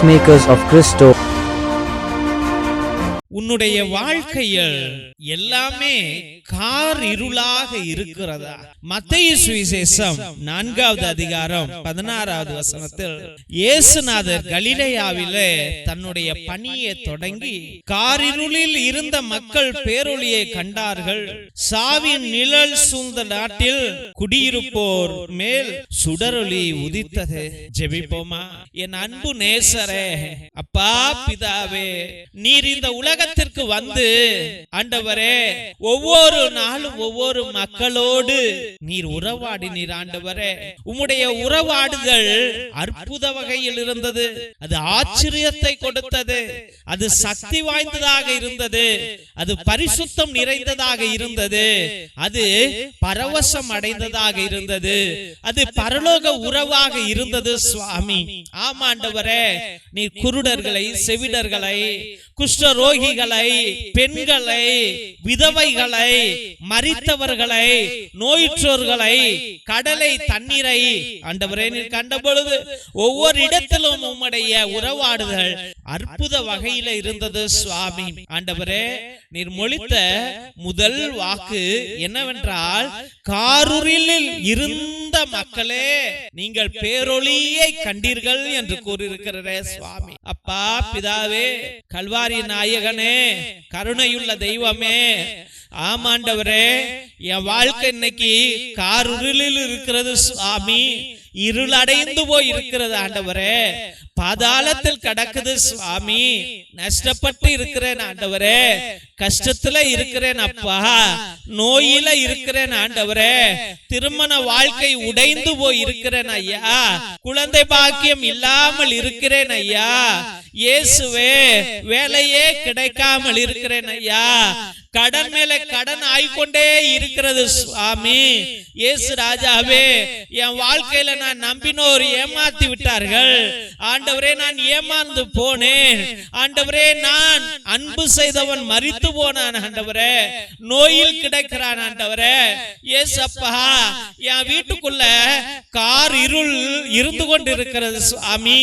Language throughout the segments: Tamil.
Peacemakers of Christo. உன்னுடைய வாழ்க்கையில் எல்லாமே கார் இருளாக இருக்கிறதா? மத்திய சுவிசேஷம் நான்காவது அதிகாரம் பதினாறாவது வசனத்தில் இயேசுநாதர் கலிலேயாவிலே தன்னுடைய பணியை தொடங்கி காரிருளில் இருந்த மக்கள் பேரொளியை கண்டார்கள். சாவின் நிழல் சூழ்ந்த நாட்டில் குடியிருப்போர் மேல் சுடரொளி உதித்தது. ஜெபிப்போமா? என் அன்பு நேசரே அப்பா பிதாவே நீர் இந்த உலகத்திற்கு வந்து ஆண்டவரே ஒவ்வொரு நாளும் ஒவ்வொரு மக்களோடு நீர் உறவாடினீர் ஆண்டவரே. உம்முடைய உறவாடுதல் அற்புத வகையில் இருந்தது. அது ஆச்சரியத்தை கொடுத்தது. அது சக்தி வாய்ந்ததாக இருந்தது. அது பரிசுத்தம் நிறைந்ததாக இருந்தது. அது பரவசம் அடைந்ததாக இருந்தது. அது பரலோக உறவாக இருந்தது சுவாமி. ஆமாண்டவரே நீ குருடர்களை செவிடர்களை குஷ்டரோகி குஷ்டரோகிகளை பெண்களை விதவைகளை மரித்தவர்களை நோயுற்றோர்களை கடலை தண்ணீரை. ஆண்டவரே நீர் கண்ட பொழுது ஒவ்வொரு இடத்திலும் உம்முடைய உறவாடுதல் அற்புத வகையில இருந்தது சுவாமி. ஆண்டவரே நீர் மொழித்த முதல் வாக்கு என்னவென்றால் காரூரில் இருந்த மக்களே நீங்கள் பேரொளியை கண்டீர்கள் என்று கூறியிருக்கிறதே சுவாமி. அப்பா பிதாவே கல்வாரி நாயகனே கருணையுள்ள தெய்வமே. ஆமாண்டவரே என் வாழ்க்கை இன்னைக்கு காருளில் இருக்கிறது சுவாமி. இருளடைந்து போய் இருக்கிறது ஆண்டவரே. பாதாளத்தில் கடக்குது சுவாமி. நஷ்டப்பட்டு இருக்கிறேன் ஆண்டவரே. கஷ்டத்துல இருக்கிறேன் அப்பா. நோயில இருக்கிறேன் ஆண்டவரே. திருமண வாழ்க்கை உடைந்து போய் இருக்கிறேன் ஐயா. குழந்தை பாக்கியம் இல்லாமல் இருக்கிறேன் ஐயா. இயேசுவே வேலையே கிடைக்காமல் இருக்கிறேன் ஐயா. கடன் மேல கடன் ஆய்கொண்டே இருக்கிறது சுவாமி. இயேசு ராஜாவே என் வாழ்க்கையில நான் நம்பினோர் ஏமாத்தி விட்டார்கள். ஆண்டவரே நான் ஏமாந்து போனேன். ஆண்டவரே நான் அன்பு செய்தவன் மறித்து போனான் ஆண்டவரே. நோயில் கிடைக்கிறான் ஆண்டவரே. ஏசப்பா என் வீட்டுக்குள்ள கார் இருள் இருந்து கொண்டு இருக்கிறது சுவாமி.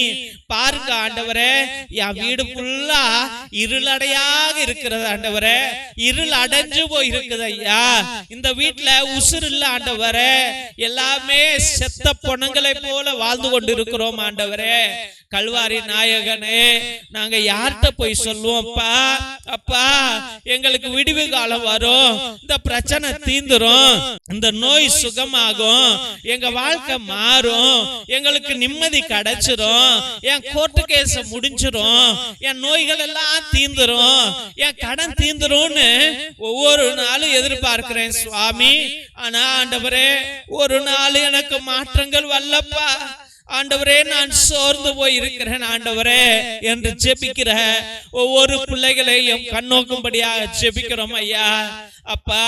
பாருங்க ஆண்டவரே என் வீடு ஃபுல்லா இருளடையாக இருக்கிறது ஆண்டவரே. இருள் அடைஞ்சு போய் இருக்குது ஐயா. இந்த வீட்டுல உசுர் இல்ல ஆண்டவர். எல்லாமே செத்த பொணங்களை போல வாழ்ந்து கொண்டு இருக்கிறோம் ஆண்டவரே. கல்வாரி நாயகனே நாங்க யார்கிட்ட போய் சொல்லுவோம்ப்பா அப்பா எங்களுக்கு விடிவு காலம் வரும். இந்த பிரச்சனை தீந்துரும். இந்த நோய் சுகமாகும். எங்க வாழ்க்கை மாறும். எங்களுக்கு நிம்மதி கிடைச்சிரும். என் கோர்ட்டு கேஸ் முடிஞ்சிரும். என் நோய்கள் எல்லாம் தீந்துரும். என் கடன் தீந்துரும்னு ஒவ்வொரு நாளும் எதிர்பார்க்கிறேன் சுவாமி. ஆனா ஆண்டவரே ஒரு நாள் எனக்கு மாற்றங்கள் வல்லப்பா. ஆண்டவரே நான் சோர்ந்து போய் இருக்கிறேன் ஆண்டவரே என்று ஜெபிக்கிற ஒவ்வொரு பிள்ளைகளையும் கண்ணோக்கும்படியாக ஜெபிக்கிறோம் ஐயா. அப்பா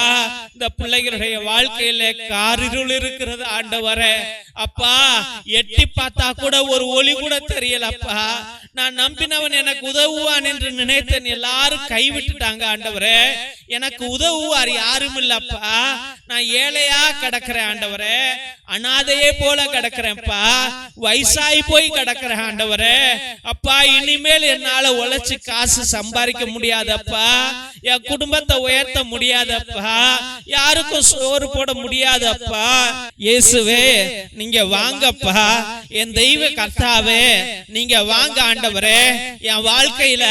இந்த பிள்ளைகளுடைய வாழ்க்கையில காரிருள் இருக்கிறது ஆண்டவரே. அப்பா எட்டி பார்த்தா கூட ஒரு ஒளி கூட தெரியலப்பா. நான் நம்பினவன் எனக்கு உதவுவான் என்று நினைத்தேன். எல்லாரும் கைவிட்டுட்டாங்க ஆண்டவரே. எனக்கு உதவுவார் யாரும் இல்லப்பா நான் ஏழையா கிடக்கிறேன் ஆண்டவரே. அனாதையே போல கிடக்கிறேன்ப்பா. வயசாகி போய் கிடக்கிறேன் ஆண்டவரே. அப்பா இனிமேல் என்னால உழைச்சு காசு சம்பாதிக்க முடியாதப்பா. என் குடும்பத்தை உயர்த்த முடியாதப்பா. யாருக்கும் சோறு போட முடியாதப்பா. இயேசுவே நீங்க வாங்கப்பா. என் தெய்வ கர்த்தாவே நீங்க வாங்க ஆண்டவரே. என் வாழ்க்கையில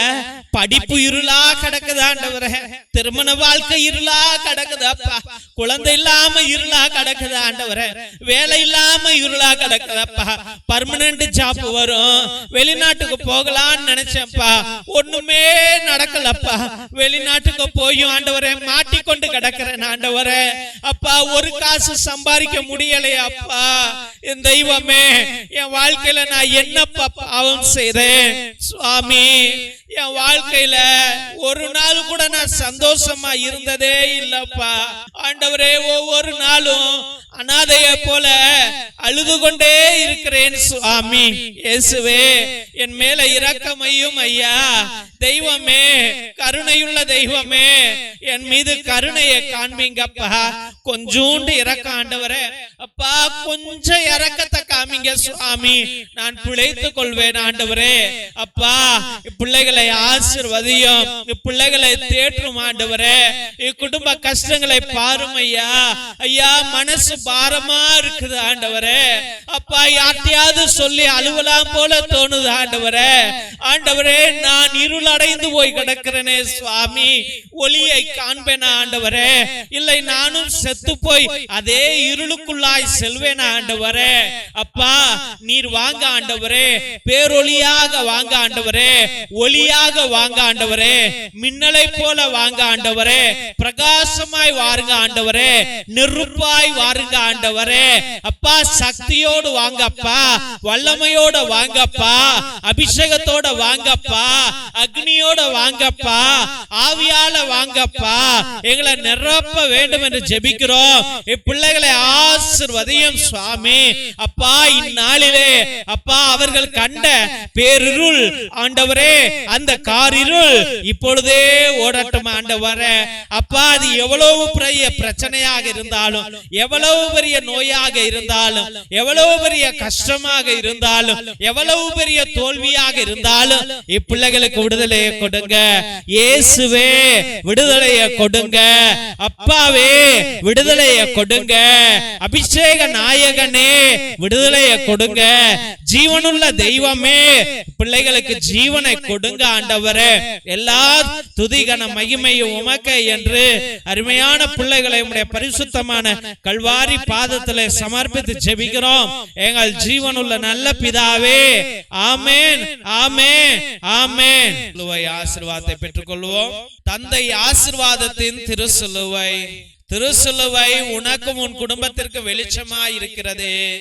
படிப்பு இருளா கிடக்குது ஆண்டவரே. திருமண வாழ்க்கை இருளா கிடக்குது அப்பா. குழந்தை இல்லாம இருளா கிடக்குது ஆண்டவரே. வேலை இல்லாம இருளா கிடக்குதப்பா பர்மனன்ட் ஜாப் வரும். வெளிநாட்டுக்கு போகலாம்னு நினைச்சேன்ப்பா. ஒண்ணுமே நடக்கலப்பா. வெளிநாட்டுக்கு போயும் ஆண்டவரே கொண்டு கிடக்கிறேன் ஆண்டவரே. அப்பா ஒரு காசு சம்பாதிக்க முடியலையே அப்பா. என் தெய்வமே என் வாழ்க்கையில நான் என்னப்பா பாவம் செய்தேன்? சுவாமி என் வாழ்க்கையில ஒரு நாள் கூட நான் சந்தோஷமா இருந்ததே இல்லப்பா. ஆண்டவரே ஒவ்வொரு நாளும் அனாதைய போல அழுது கொண்டே இருக்கிறேன் சுவாமி இயேசுவே என் மேல இரக்கமையும் ஐயா. தெய்வமே கருணையுள்ள தெய்வமே என் மீது கருணையை காண்பீங்கப்பா. கொஞ்சோண்டு இறக்க ஆண்டவரே அப்பா கொஞ்சம் இறக்கத்தை காமிங்க சுவாமி. நான் பிழைத்துக் கொள்வேன் ஆண்டவரே. அப்பா பிள்ளைகளை ஆசிர்வதியும் பிள்ளைகளை தேற்றும் ஆண்டவரே. இக்குடும்ப கஷ்டங்களை பாரும் ஐயா. ஐயா மனசு பாரமா இருக்குது ஆண்டவரே. அப்பா யார்ட்டையாவது சொல்லி அலுவலாம் போல தோணுது ஆண்டவரே. ஆண்டவரே நான் இருள் அடைந்து போய் கிடக்கிறேனே சுவாமி. ஒளியை காண்பேனா ஆண்டவரே? இல்லை நானும் செத்து போய் அதே இருளுக்குள்ளாய் செல்வேனா ஆண்டவரே? அப்பா நீர் வாங்க ஆண்டவரே. பேரொளியாக வாங்க ஆண்டவரே. ஒளியாக வாங்க ஆண்டவரே. மின்னலை போல வாங்க ஆண்டவரே. பிரகாசமாய் வாருங்க ஆண்டவரே. நெருப்பாய் வாருங்க ஆண்டவரே. அப்பா சக்தியோடு வாங்கப்பா. வல்லமையோட வாங்கப்பா. அபிஷேகத்தோட வாங்கப்பா. அக்னியோட வாங்கப்பா. ஆவியால வாங்கப்பா. எங்களை நிரப்ப வேண்டும் என்று ஜெபிக்கிறோம். இப்பிள்ளைகளை ஆசிர்வதையும் சுவாமி. அப்பா இந்நாளிலே அப்பா அவர்கள் கண்ட பேரிருள் ஆண்டவரே அந்த காரிருள் இப்பொழுதே ஓடட்டும் ஆண்டவரே. அப்பா அது எவ்வளவு பெரிய பிரச்சனையாக இருந்தாலும் எவ்வளவு பெரிய நோயாக இருந்தாலும் எவ்வளவு பெரிய கஷ்டமாக இருந்தாலும் எவ்வளவு பெரிய தோல்வியாக இருந்தாலும் இப்பிள்ளைகளுக்கு விடுதலையை கொடுங்க. இயேசுவே விடுதலையை கொடுங்க. அப்பாவே விடுதலையை கொடுங்க. அபிஷேக நாயகனே விடுதலையை கொடுங்க. ஜீவனுள்ள தெய்வமே பிள்ளைகளுக்கு ஜீவனை கொடுங்க ஆண்டவரே. எல்லா துதிகன மகிமையும் உமக்க என்று அருமையான பிள்ளைகளை உடைய பரிசுத்தமான கல்வாரி பாதத்திலே சமர்ப்பித்து ஜெபிக்கிறோம். எங்கள் ஜீவனுள்ள நல்ல பிதாவே. ஆமென். ஆமென். ஆமென். ஆசீர்வாதத்தை பெற்றுக்கொள்வோம். தந்தை ஆசீர்வாதத்தின் திருசிலுவை. திருசிலுவை. உனக்கும் உன் குடும்பத்திற்கு வெளிச்சமாய் இருக்கிறது.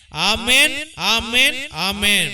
ஆமென் ஆமென் ஆமென்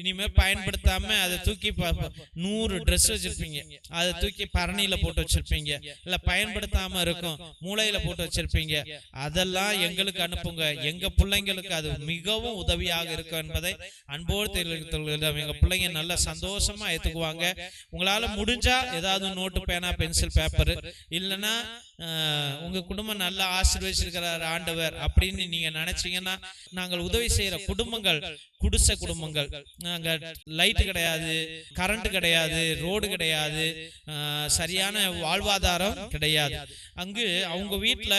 இனிமே பயன்படுத்தாம அதை தூக்கி நூறு ட்ரெஸ் வச்சிருப்பீங்க. அதை தூக்கி பரணியில போட்டு வச்சிருப்பீங்க. இல்ல பயன்படுத்தாம இருக்கும். மூளையில போட்டு வச்சிருப்பீங்க. அதெல்லாம் எங்களுக்கு அனுப்புங்க. எங்க பிள்ளைங்களுக்கு அது மிகவும் உதவியாக இருக்கும் என்பதை அன்போடு தெரிவித்துள்ளோம் எங்க பிள்ளைங்க நல்ல சந்தோஷமா ஏத்துக்குவாங்க. உங்களால முடிஞ்சா ஏதாவது நோட்டு பேனா பென்சில் பேப்பர் இல்லைன்னா உங்கள் உங்க குடும்பம் நல்லா ஆசீர்வதிச்சிருக்கிறார் ஆண்டவர் அப்படின்னு நீங்க நினைச்சீங்கன்னா நாங்கள் உதவி செய்யற குடும்பங்கள் குடிசை குடும்பங்கள். நாங்க லைட் கிடையாது கரண்ட் கிடையாது ரோடு கிடையாது ஆஹ், சரியான வாழ்வாதாரம் கிடையாது. அங்கு அவங்க வீட்டில்